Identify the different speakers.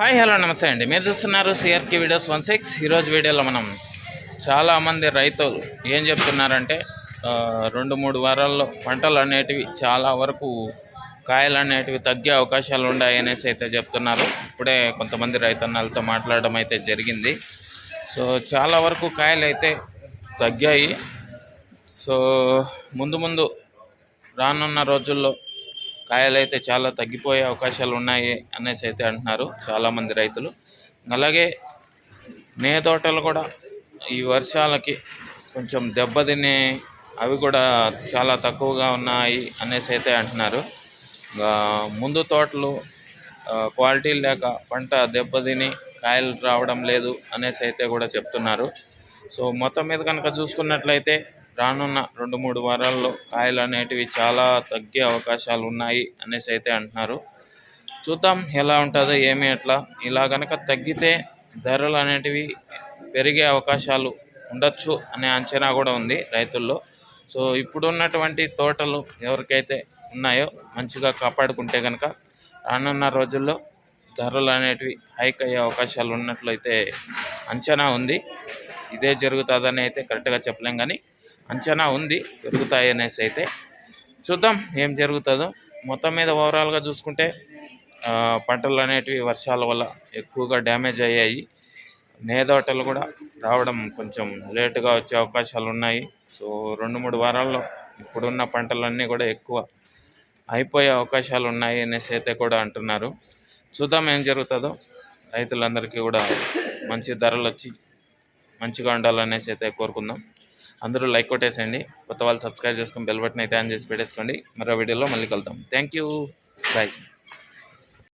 Speaker 1: Hi hello నమస్తే అండి. మీరు చూస్తున్నారు సిఆర్కే వీడియోస్ వన్ సిక్స్. ఈరోజు వీడియోలో మనం చాలామంది రైతులు ఏం చెప్తున్నారంటే రెండు మూడు వారాల్లో పంటలు అనేటివి చాలా వరకు కాయలు అనేటివి తగ్గే అవకాశాలు ఉన్నాయి అనేసి అయితే చెప్తున్నారు. ఇప్పుడే కొంతమంది రైతన్నలతో మాట్లాడడం అయితే జరిగింది. సో చాలా వరకు కాయలు అయితే తగ్గాయి. సో ముందు ముందు రానున్న రోజుల్లో కాయలు అయితే చాలా తగ్గిపోయే అవకాశాలు ఉన్నాయి అనేసి అయితే అంటున్నారు చాలామంది రైతులు. అలాగే నే తోటలు కూడా ఈ వర్షాలకి కొంచెం దెబ్బతిని అవి కూడా చాలా తక్కువగా ఉన్నాయి అనేసి అయితే అంటున్నారు. ముందు తోటలు క్వాలిటీ లేక పంట దెబ్బతిని కాయలు రావడం లేదు అనేసి అయితే కూడా చెప్తున్నారు. సో మొత్తం మీద కనుక చూసుకున్నట్లయితే రానున్న రెండు మూడు వారాల్లో కాయలు అనేటివి చాలా తగ్గే అవకాశాలు ఉన్నాయి అనేసి అయితే అంటున్నారు. చూద్దాం ఎలా ఉంటుందో ఏమి ఎట్లా ఇలా కనుక తగ్గితే ధరలు అనేటివి పెరిగే అవకాశాలు ఉండొచ్చు అనే అంచనా కూడా ఉంది రైతుల్లో. సో ఇప్పుడున్నటువంటి తోటలు ఎవరికైతే ఉన్నాయో మంచిగా కాపాడుకుంటే కనుక రానున్న రోజుల్లో ధరలు అనేటివి హైక్ అయ్యే అవకాశాలు ఉన్నట్లయితే అంచనా ఉంది. ఇదే జరుగుతుందని అయితే కరెక్ట్గా చెప్పలేం కానీ అంచనా ఉంది పెరుగుతాయి అనేసి అయితే చూద్దాం ఏం జరుగుతుందో. మొత్తం మీద ఓవరాల్గా చూసుకుంటే పంటలు అనేటివి వర్షాల వల్ల ఎక్కువగా డ్యామేజ్ అయ్యాయి. నేదోటలు కూడా రావడం కొంచెం లేటుగా వచ్చే అవకాశాలు ఉన్నాయి. సో రెండు మూడు వారాల్లో ఇప్పుడున్న పంటలన్నీ కూడా ఎక్కువ అయిపోయే అవకాశాలు ఉన్నాయి అనేసి అయితే కూడా అంటున్నారు. చూద్దాం ఏం జరుగుతుందో. రైతులందరికీ కూడా మంచి ధరలు వచ్చి మంచిగా ఉండాలనేసి అయితే కోరుకుందాం. అందరూ లైక్ కొట్టేసేయండి. కొత్త వాళ్ళు సబ్స్క్రైబ్ చేసుకొని బెల్ బటన్ అయితే ఆన్ చేసి పెట్టేసుకోండి. మరో వీడియోలో మళ్ళీ కలుద్దాం. Thank you bye